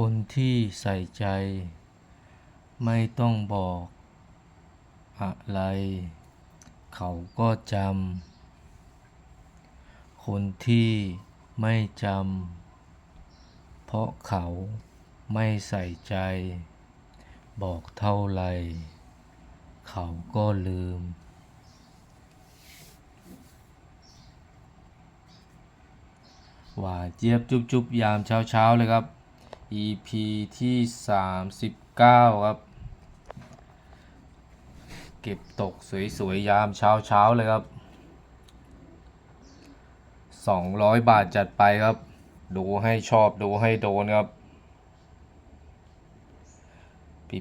คนที่ใส่ใจ ไม่ต้องบอกอะไร เขาก็จำ คนที่ไม่จำ เพราะเขาไม่ใส่ใจ บอกเท่าไร เขาก็ลืมหวานเจี๊ยบจุบจุบยามเช้าเช้าๆเลยครับ EP ที่ 39 ครับ เก็บตกสวยๆ ยามเช้าๆ เลยครับ 200 บาทจัดไปครับ ดูให้ชอบดูให้โดนครับ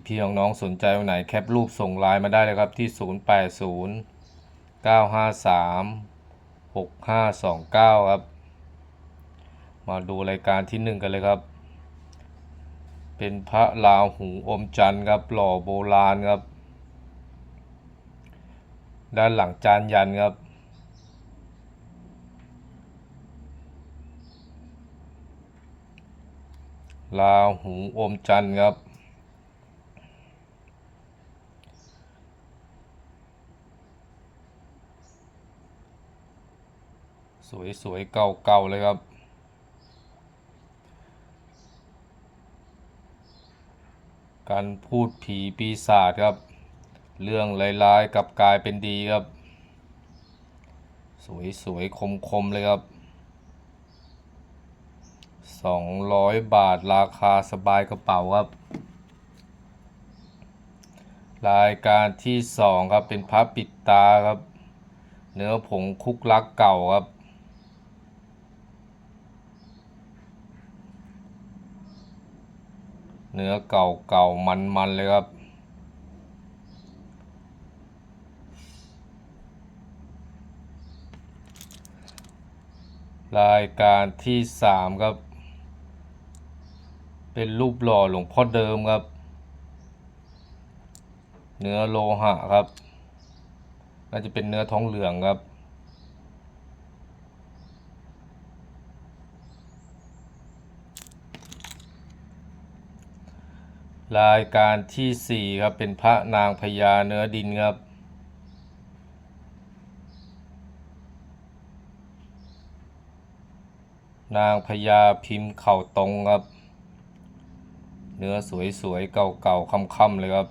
พี่ๆน้องๆสนใจวันไหนแคปรูปส่งไลน์มาได้เลยครับที่ 080 953 6529 ครับ มาดูรายการที่หนึ่งกันเลยครับ เป็นพระลาหูอมจันทร์ครับหล่อโบราณครับ ด้านหลังจานยันครับ ลาหูอมจันทร์ครับสวยๆเก่าๆเลยครับ การพูดผีปีศาจครับ เรื่องร้ายๆกับกลายเป็นดีครับ สวยๆคมๆเลยครับ 200 บาทราคาสบายกระเป๋าครับ รายการที่ 2 ครับเป็นพระปิดตาครับ เนื้อผงคุกลักเก่าครับ เนื้อเก่าเก่ามันมันเลยครับ รายการที่สามครับ เป็นรูปหล่อหลวงพ่อเดิมครับ เนื้อโลหะครับน่าจะเป็นเนื้อท้องเหลืองครับ รายการที่สี่ครับเป็นพระนางพญาเนื้อดินครับนางพญาพิมพ์เข่าตรงครับ เนื้อสวยๆ เก่าๆค่ำๆเลยครับ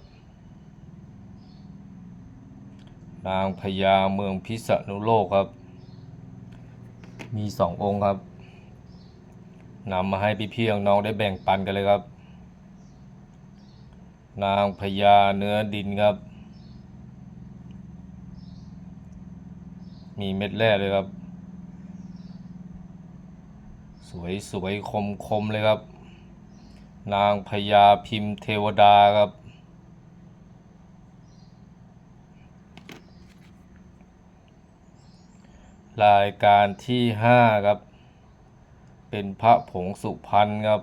นางพญาเมืองพิษณุโลกครับ มีสององค์ครับนำมาให้พี่ๆน้องๆได้แบ่งปันกันเลยครับ นางพญาเนื้อดินครับ มีเม็ดแร่เลยครับ สวยสวยคมคมเลยครับ นางพญาพิมพ์เทวดาครับ รายการที่ห้าครับ เป็นพระผงสุพรรณครับ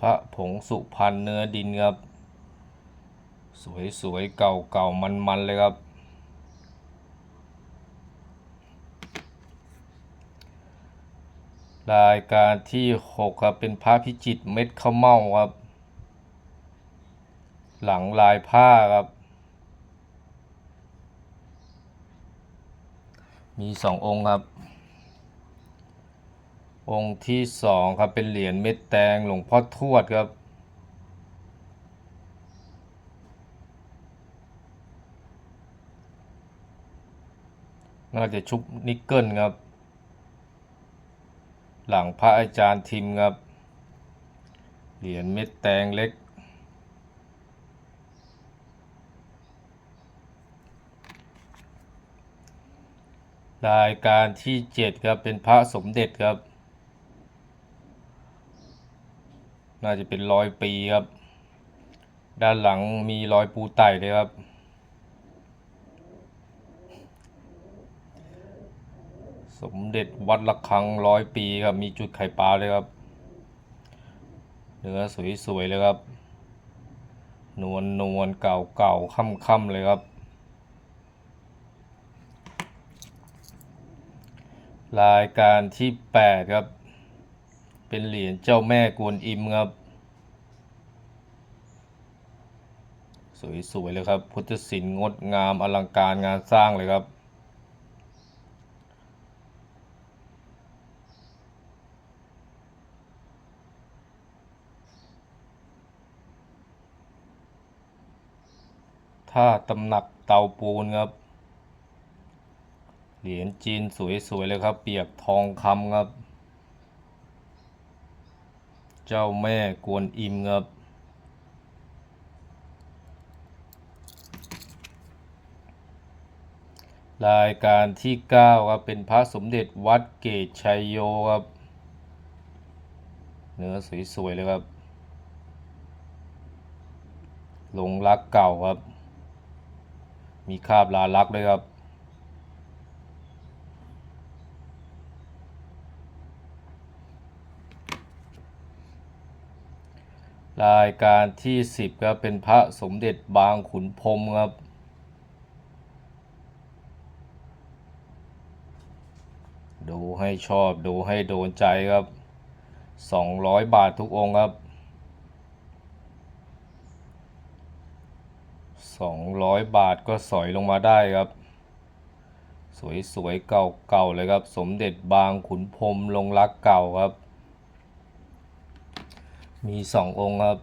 พระผงสุพรรณเนื้อดินครับ สวยสวยเก่าเก่ามันมันๆ เลยครับ รายการที่หกครับ เป็นพระพิจิตเม็ดข้าวเม่าครับ หลังลายผ้าครับ มีสององค์ครับ องค์ที่สองครับเป็นเหรียญเม็ดแตงหลวงพ่อทวดครับ น่าจะชุบนิกเกิลครับ หลังพระอาจารย์ทิมครับ เหรียญเม็ดแตงเล็ก รายการที่เจ็ดครับเป็นพระสมเด็จครับ น่าจะเป็นร้อยปีครับ ด้านหลังมีรอยปูไต่เลยครับสมเด็จวัดระฆังร้อยปีครับ มีจุดไข่ปลาเลยครับ เนื้อสวยๆเลยครับ นวลนวลๆเก่าเก่าค่ำค่ำๆเลยครับ รายการที่แปดครับ เป็นเหรียญเจ้าแม่กวนอิมครับ สวยๆเลยครับ พุทธศิลป์งดงามอลังการงานสร้างเลยครับท่าตำหนักเตาปูนครับ เหรียญจีนสวยๆเลยครับ เปียกทองคำครับ เจ้าแม่กวนอิมครับรายการที่ 9 ครับ เป็นพระสมเด็จวัดเกตชัยโยครับ เนื้อสวย ๆ เลยครับ ลงรักเก่าครับ มีคาบลาลักษณ์ด้วยครับ รายการที่ 10ครับเป็นพระสมเด็จบางขุนพรมครับ ดูให้ชอบดูให้โดนใจครับ 200 บาททุกองค์ครับ 200 บาทก็สอยลงมาได้ครับ สวยๆเก่าๆเลยครับ สมเด็จบางขุนพรมลงรักเก่าครับ มีสององค์ครับ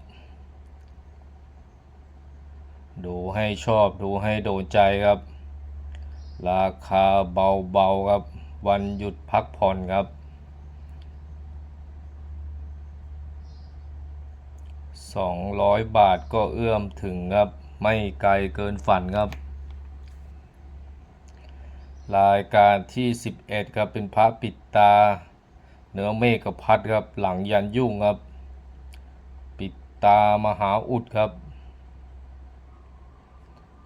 ดูให้ชอบดูให้โดนใจครับ ราคาเบาๆครับ วันหยุดพักผ่อนครับ 200 บาทก็เอื้อมถึงครับ ไม่ไกลเกินฝันครับ รายการที่ 11ครับเป็นพระปิดตา เนื้อเมฆพัดครับ หลังยันยุ่งครับ ตามหาอุดครับ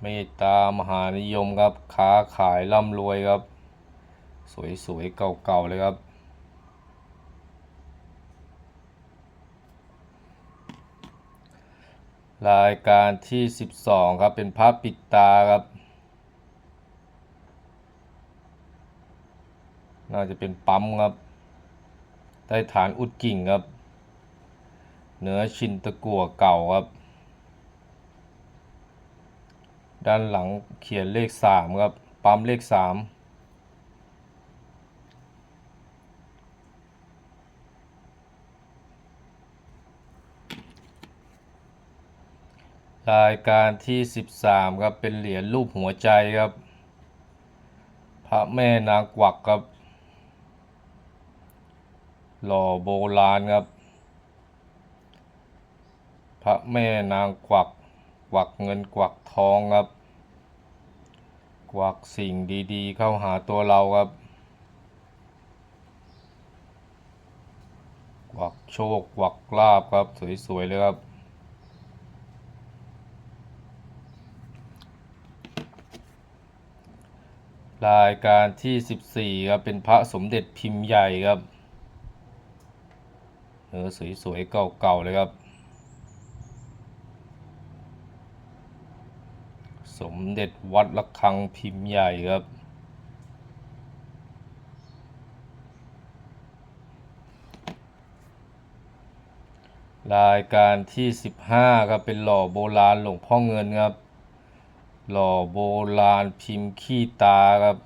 เมตตามหานิยมครับ ค้าขายร่ำรวยครับ สวยๆ เก่าๆ เลยครับ รายการที่ 12 ครับ เป็นพระปิดตาครับ น่าจะเป็นปั๊มครับได้ฐานอุดกิ่งครับ เนื้อชินตะกั่วเก่าครับ ด้านหลังเขียนเลข 3 ครับ ปั๊มเลข 3รายการที่ 13 ครับ เป็นเหรียญรูปหัวใจครับ พระแม่นางกวักครับ หล่อโบราณครับ ระแม่นางกวักกวักเงินกวักทองครับ กวักสิ่งดีๆ เข้าหาตัวเราครับ กวักโชคกวักลาบครับสวยๆเลยครับรายการที่ 14ครับเป็นพระสมเด็จพิมพ์ใหญ่ครับเนื้อสวยๆเก่าๆเลยครับ สมเด็จวัดระฆังพิมพ์ใหญ่ครับ รายการที่ 15 ครับเป็นหล่อโบราณหลวงพ่อเงินครับ หล่อโบราณพิมพ์ขี้ตาครับ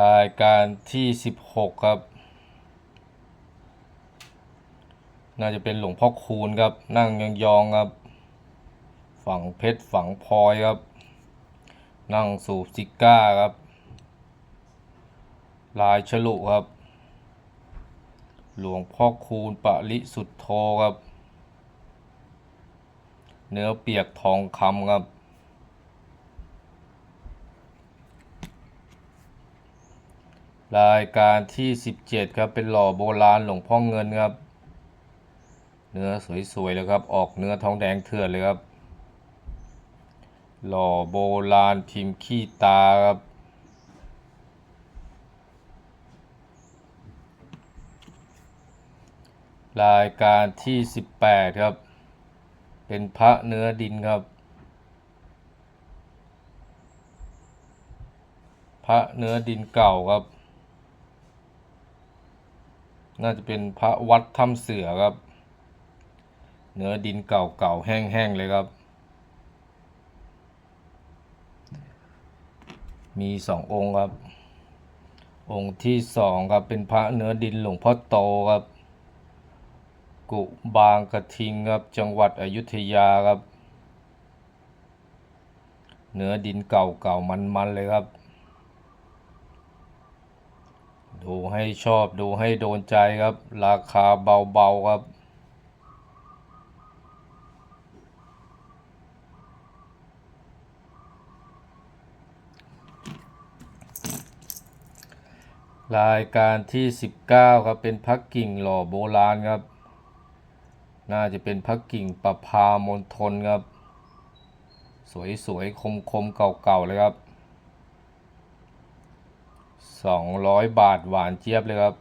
รายการที่ 16 ครับ น่าจะเป็นหลวงพ่อคูณครับ นั่งยองๆครับ ฝังเพชรฝังพลอยครับ นั่งสูบซิก้าครับ ลายฉลุครับ หลวงพ่อคูณปริสุทธโธครับ เนื้อเปียกทองคำครับ รายการที่ 17 ครับ เป็นหล่อโบราณหลวงพ่อเงินครับ เนื้อสวยๆเลยครับ ออกเนื้อทองแดงเถื่อนเลยครับ หล่อโบราณพิมพ์ขี้ตาครับ รายการที่ 18 ครับ เป็นพระเนื้อดินครับพระเนื้อดินเก่าครับ น่าจะเป็นพระวัดถ้ำเสือครับ เนื้อดินเก่าๆแห้งๆเลยครับ มีสององค์ครับ องค์ที่สองครับเป็นพระเนื้อดินหลวงพ่อโตครับ กุบางกระทิงครับจังหวัดอยุธยาครับ เนื้อดินเก่าๆมันๆเลยครับ ดูให้ชอบดูให้โดนใจครับ ราคาเบาๆครับ รายการที่ 19 ครับ เป็นพักกิ่งหล่อโบราณครับ น่าจะเป็นพักกิ่งประพามณฑลครับ สวยๆ คมๆ เก่าๆ เลยครับ 200 บาทหวานเจี๊ยบเลยครับ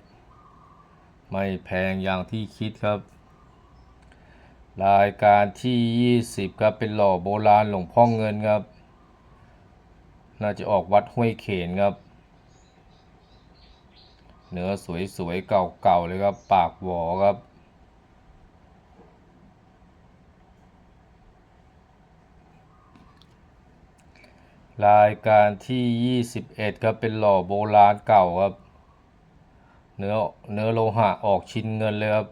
ไม่แพงอย่างที่คิดครับ รายการที่ 20 ครับ เป็นหล่อโบราณหลวงพ่อเงินครับ น่าจะออกวัดห้วยเขนครับ เนื้อสวยๆเก่าๆเลยครับ ปากหวอครับ รายการที่ 21 ครับเป็นหล่อโบราณเก่าครับ เนื้อเนื้อโลหะออกชิ้นเงินเลยครับ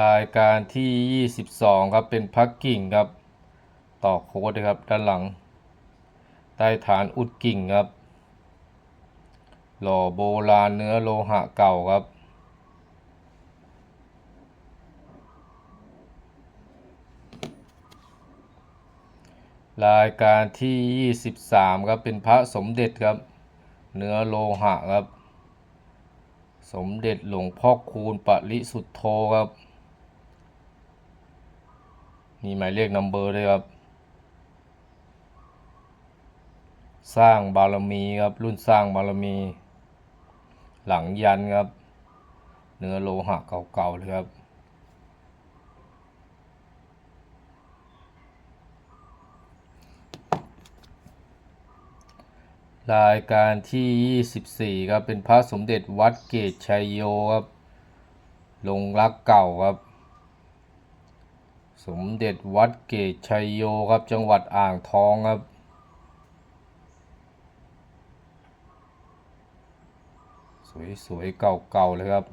รายการที่ 22 ครับเป็นพักกิ่งครับ ต่อโค้ดครับด้านหลัง ใต้ฐานอุดกิ่งครับ หล่อโบราณเนื้อโลหะเก่าครับ รายการที่ 23 ครับ เป็นพระสมเด็จครับ เนื้อโลหะครับ สมเด็จหลวงพ่อคูณปริสุทธโธครับ มีหมายเลขนัมเบอร์ด้วยครับสร้างบารมีครับรุ่นสร้างบารมี หลังยันครับ เนื้อโลหะเก่าๆเลยครับรายการที่ 24 ครับเป็นพระสมเด็จวัดเกตชัยโยครับลงรักเก่าครับ สมเด็จวัดเกตชัยโยครับจังหวัดอ่างทองครับ สวยๆ เก่าๆ เลยครับ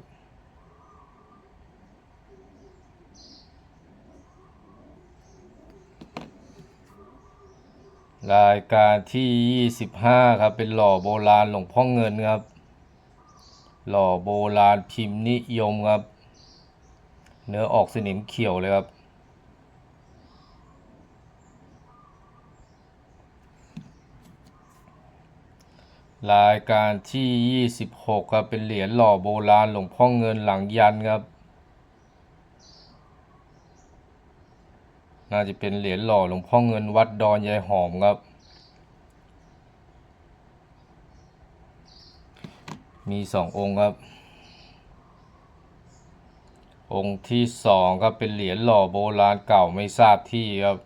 รายการที่ 25 ครับ เป็นหล่อโบราณหลวงพ่อเงินครับ หล่อโบราณพิมพ์นิยมครับ เนื้อออกสนิมเขียวเลยครับ รายการที่ 26 ครับ เป็นเหรียญหล่อโบราณหลวงพ่อเงินหลังยันครับ น่าจะเป็นเหรียญหล่อหลวงพ่อเงินวัดดอนยายหอมครับ มีสององค์ครับ องค์ที่สองครับเป็นเหรียญหล่อโบราณเก่าไม่ทราบที่ครับ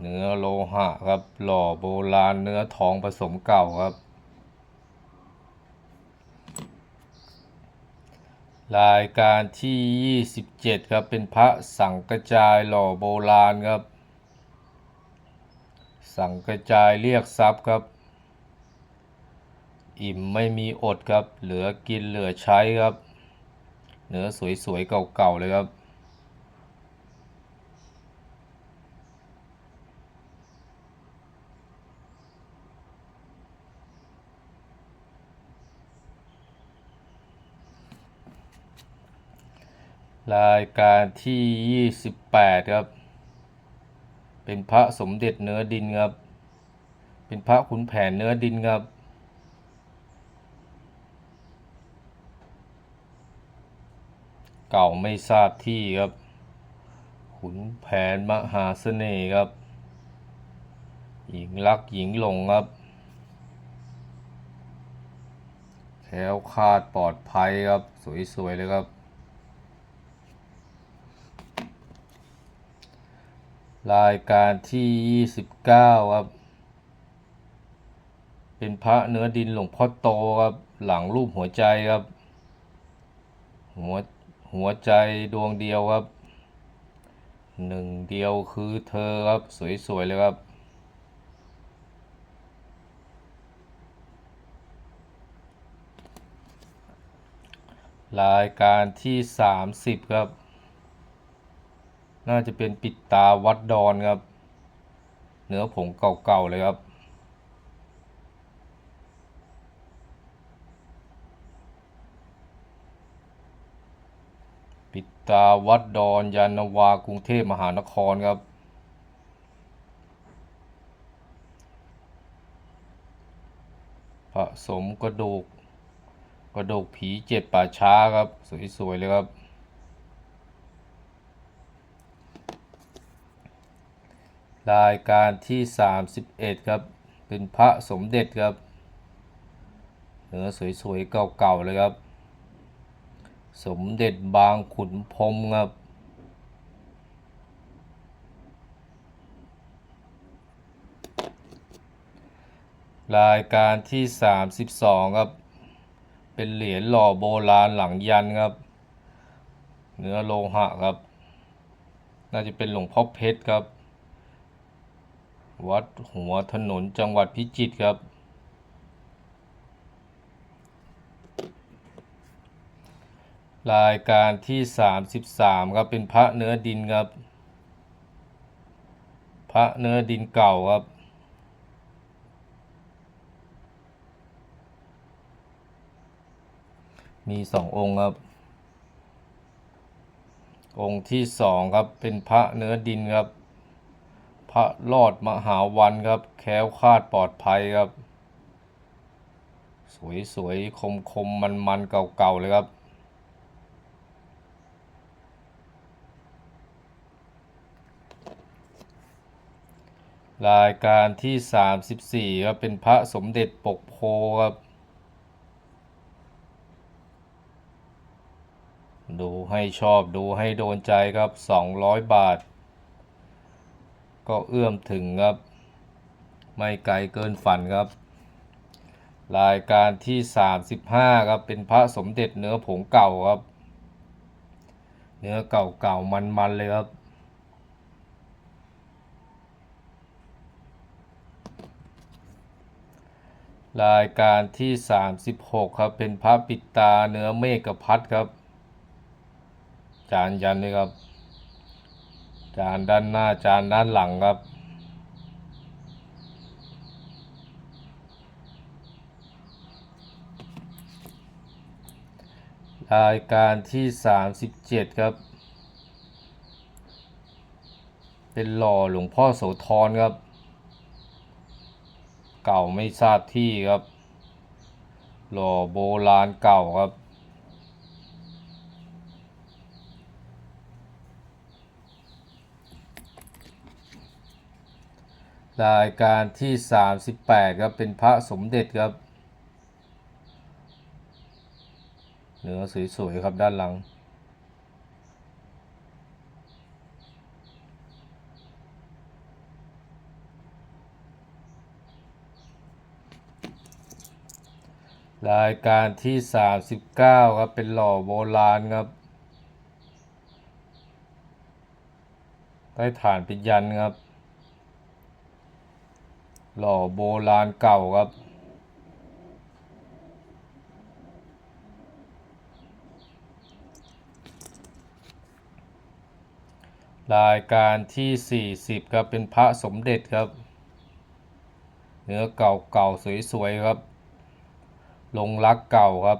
เนื้อโลหะครับ หล่อโบราณเนื้อทองผสมเก่าครับ รายการที่ 27 ครับ เป็นพระสังกระจายหล่อโบราณครับ สังกระจายเรียกทรัพย์ครับ อิ่มไม่มีอดครับ เหลือกินเหลือใช้ครับ เนื้อสวยๆเก่าๆเลยครับ รายการที่ 28 ครับ เป็นพระสมเด็จเนื้อดินครับ เป็นพระขุนแผนเนื้อดินครับ เก่าไม่ทราบที่ครับ ขุนแผนมหาเสน่ห์ครับ หญิงรักหญิงหลงครับแคล้วคาดปลอดภัยครับ สวยๆเลยครับ รายการที่ยี่สิบเก้าครับ เป็นพระเนื้อดินหลวงพ่อโตครับ หลังรูปหัวใจครับ หัวหัวใจดวงเดียวครับ หนึ่งเดียวคือเธอครับ สวย ๆ เลยครับรายการที่สามสิบครับ น่าจะเป็นปิดตาวัดดอนครับ เนื้อผงเก่าๆเลยครับ ปิดตาวัดดอนยานวากรุงเทพมหานครครับผสมกระดูก กระดูกผีเจ็ดป่าช้าครับ สวยๆเลยครับ รายการที่ 31 ครับ เป็นพระสมเด็จครับเนื้อสวยๆเก่าๆเลยครับ สมเด็จบางขุนพรมครับ รายการที่ 32 ครับ เป็นเหรียญหล่อโบราณหลังยันครับ เนื้อโลหะครับ น่าจะเป็นหลวงพ่อเพชรครับ วัดหัวถนนจังหวัดพิจิตรครับ รายการที่ 33 ครับเป็นพระเนื้อดินครับ พระเนื้อดินเก่าครับมีสององค์ครับ องค์ที่สองครับเป็นพระเนื้อดินครับ พระรอดมหาวันครับ แค้วคาดปลอดภัยครับ สวยๆ คมๆ มันๆ เก่าๆ เลยครับรายการที่ 34ครับเป็นพระสมเด็จปกโพครับ ดูให้ชอบดูให้โดนใจครับ 200 บาท ก็เอื้อมถึงครับ ไม่ไกลเกินฝันครับ รายการที่ 35 ครับ เป็นพระสมเด็จเนื้อผงเก่าครับ เนื้อเก่าๆมันๆเลยครับรายการที่ 36 ครับ เป็นพระปิดตาเนื้อเมฆพัดครับ จานยันนี่ครับ จานด้านหน้าจานด้านหลังครับ รายการที่ 37 ครับ เป็นหล่อหลวงพ่อโสธรครับ เก่าไม่ทราบที่ครับ หล่อโบราณเก่าครับ รายการที่ 38 ครับ เป็นพระสมเด็จครับ เนื้อสวยๆครับด้านหลัง รายการที่ 39 ครับ เป็นหล่อโบราณครับใต้ฐานเป็นยันครับ หล่อโบราณเก่าครับ รายการที่ 40 ครับ เป็นพระสมเด็จครับ เนื้อเก่าๆสวย ๆ ครับ ลงรักเก่าครับ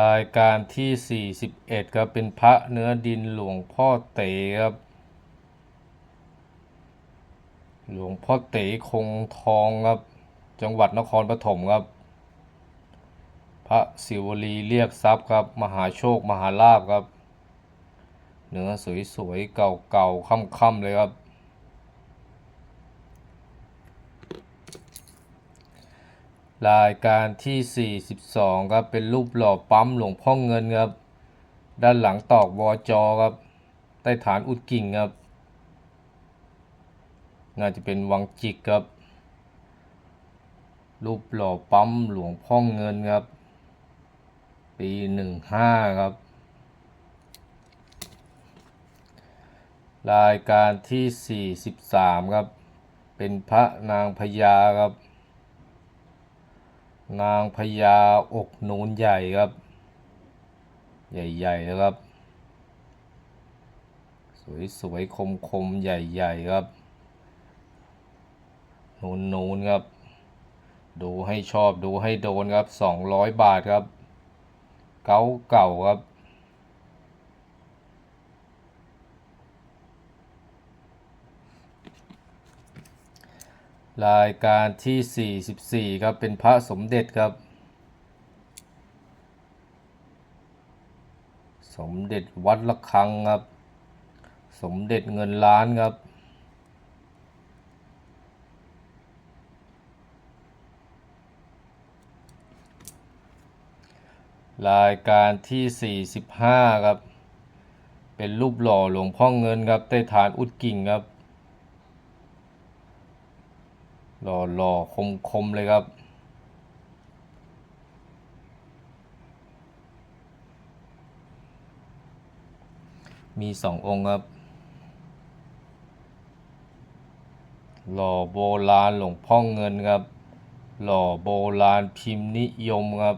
รายการที่ 41ครับเป็นพระเนื้อดินหลวงพ่อเต๋ครับหลวงพ่อเต๋คงทองครับ จังหวัดนครปฐมครับ พระศิวลีเรียกทรัพย์ครับ มหาโชคมหาลาภครับ เนื้อสวยๆเก่าๆค่ำๆเลยครับ รายการที่ 42 ครับ เป็นรูปหล่อปั๊มหลวงพ่อเงินครับ ด้านหลังตอกวอจอครับ ใต้ฐานอุดกิ่งครับ น่าจะเป็นวังจิกครับ รูปหล่อปั๊มหลวงพ่อเงินครับ ปี 15 ครับ รายการที่ 43 ครับ เป็นพระนางพญาครับ นางพญาอกนูนใหญ่ครับ ใหญ่ๆนะครับ สวยๆคมๆใหญ่ๆครับนูนๆครับ ดูให้ชอบดูให้โดนครับ 200 บาทครับ เก่าเก่าครับ รายการที่ 44 ครับเป็นพระสมเด็จครับ สมเด็จวัดละคังครับ สมเด็จเงินล้านครับ รายการที่ 45 ครับ เป็นรูปหล่อหลวงพ่อเงินครับใต้ฐานอุดกิ่งครับ หล่อหล่อคมคมเลยครับ มีสององค์ครับ หล่อโบราณหลวงพ่อเงินครับ หล่อโบราณพิมพ์นิยมครับ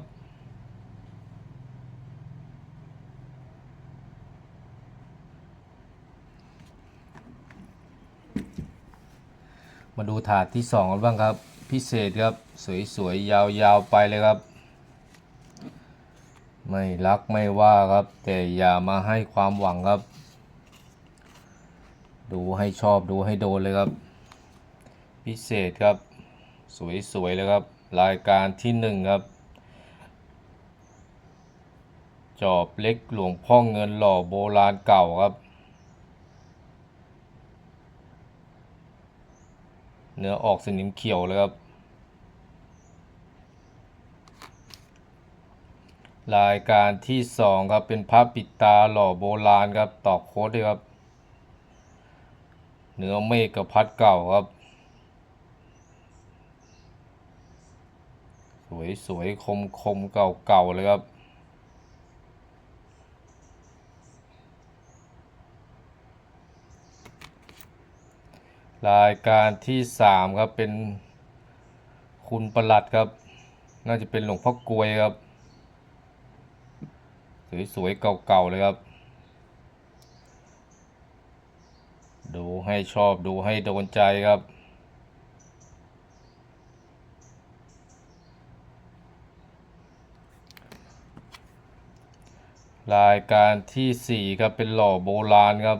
มาดูถาดที่สองกันบ้างครับ พิเศษครับ สวยๆ ยาวๆ ไปเลยครับ ไม่รักไม่ว่าครับ แต่อย่ามาให้ความหวังครับ ดูให้ชอบดูให้โดนเลยครับ พิเศษครับ สวยๆเลยครับ รายการที่หนึ่งครับ จอบเล็กหลวงพ่อเงินหล่อโบราณเก่าครับ เนื้อออกสนิมเขียวเลยครับ รายการที่สองครับเป็นพระปิดตาหล่อโบราณครับตอกโค้ดด้วยครับ เนื้อเมฆกับพัดเก่าครับ สวยสวยคมคมเก่าเก่าๆเลยครับ รายการที่สามครับเป็นคุณประหลัดครับ น่าจะเป็นหลวงพ่อกลวยครับ สวยๆเก่าๆเลยครับ ดูให้ชอบดูให้โดนใจครับรายการที่สี่ครับเป็นหล่อโบราณครับ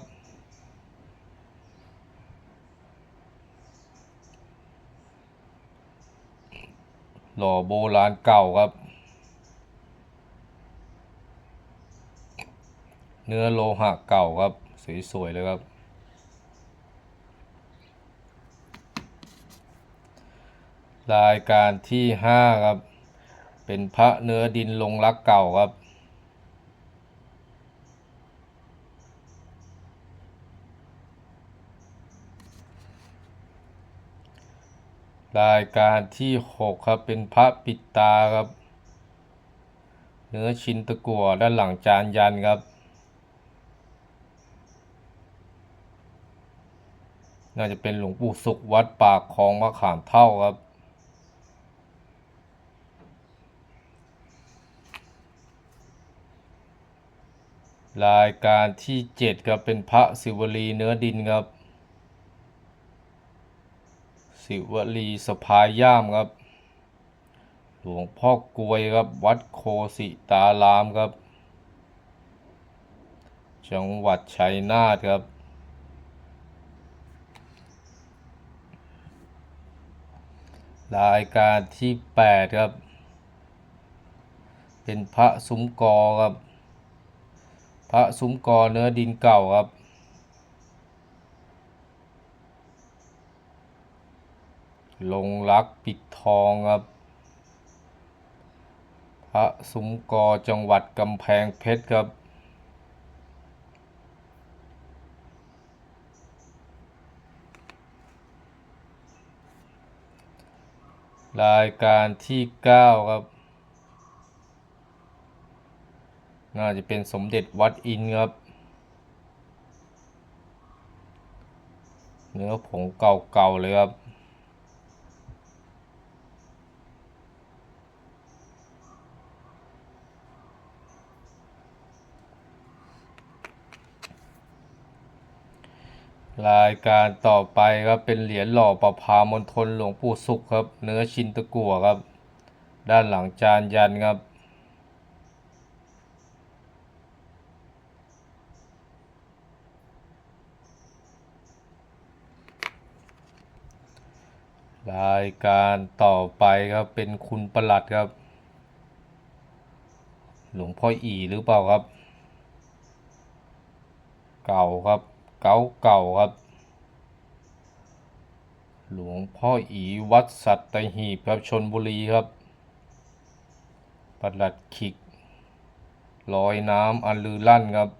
หล่อโบราณเก่าครับ เนื้อโลหะเก่าครับ สวยๆเลยครับ รายการที่ห้าครับ เป็นพระเนื้อดินลงรักเก่าครับ รายการที่หกครับเป็นพระปิดตาครับ เนื้อชิ้นตะกั่วด้านหลังจานยันครับ น่าจะเป็นหลวงปู่สุขวัดปากคลองมะขามเท่าครับรายการที่เจ็ดครับเป็นพระศิวลีเนื้อดินครับ ศิวลีสภายย่ามครับ หลวงพ่อกลวยครับ วัดโคสิตารามครับ จังหวัดชัยนาทครับ รายการที่แปดครับ เป็นพระซุ้มกอครับ พระซุ้มกอเนื้อดินเก่าครับ ลงรักปิดทองครับ พระสุมกอจังหวัดกำแพงเพชรครับ รายการที่ 9 ครับ น่าจะเป็นสมเด็จวัดอินครับเนื้อผงเก่าๆเลยครับ รายการต่อไปครับเป็นเหรียญหล่อประพามณฑลหลวงปู่สุขครับ เนื้อชินตะกั่วครับ ด้านหลังจานยันครับ รายการต่อไปครับเป็นคุณประหลัดครับ หลวงพ่ออีหรือเปล่าครับ เก่าครับ เก่าเก่าครับ หลวงพ่ออีวัดสัตหีบครับชนบุรีครับประหลัดขิกลอยน้ำอันลือลั่นครับ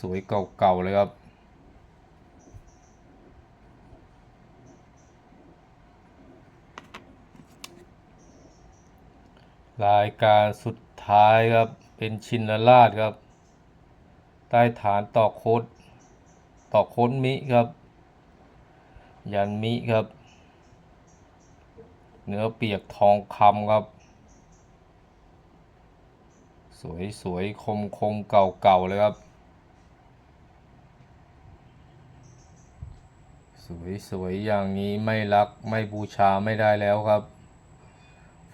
สวยๆเก่าๆเลยครับรายการสุดท้ายครับ เป็นชินราชครับ ใต้ฐานต่อโคดต่อโค้ดมิครับ ยันมิครับ เนื้อเปียกทองคำครับ สวยสวยคมคมเก่าเก่าๆเลยครับ สวยสวยอย่างนี้ไม่รักไม่บูชาไม่ได้แล้วครับ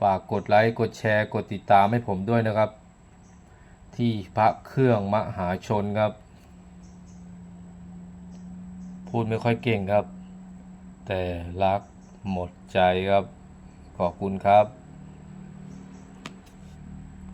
ฝากกดไลค์ กดแชร์ กดติดตามให้ผมด้วยนะครับ ที่พระเครื่องมหาชนครับ พูดไม่ค่อยเก่งครับ แต่รักหมดใจครับ ขอบคุณครับ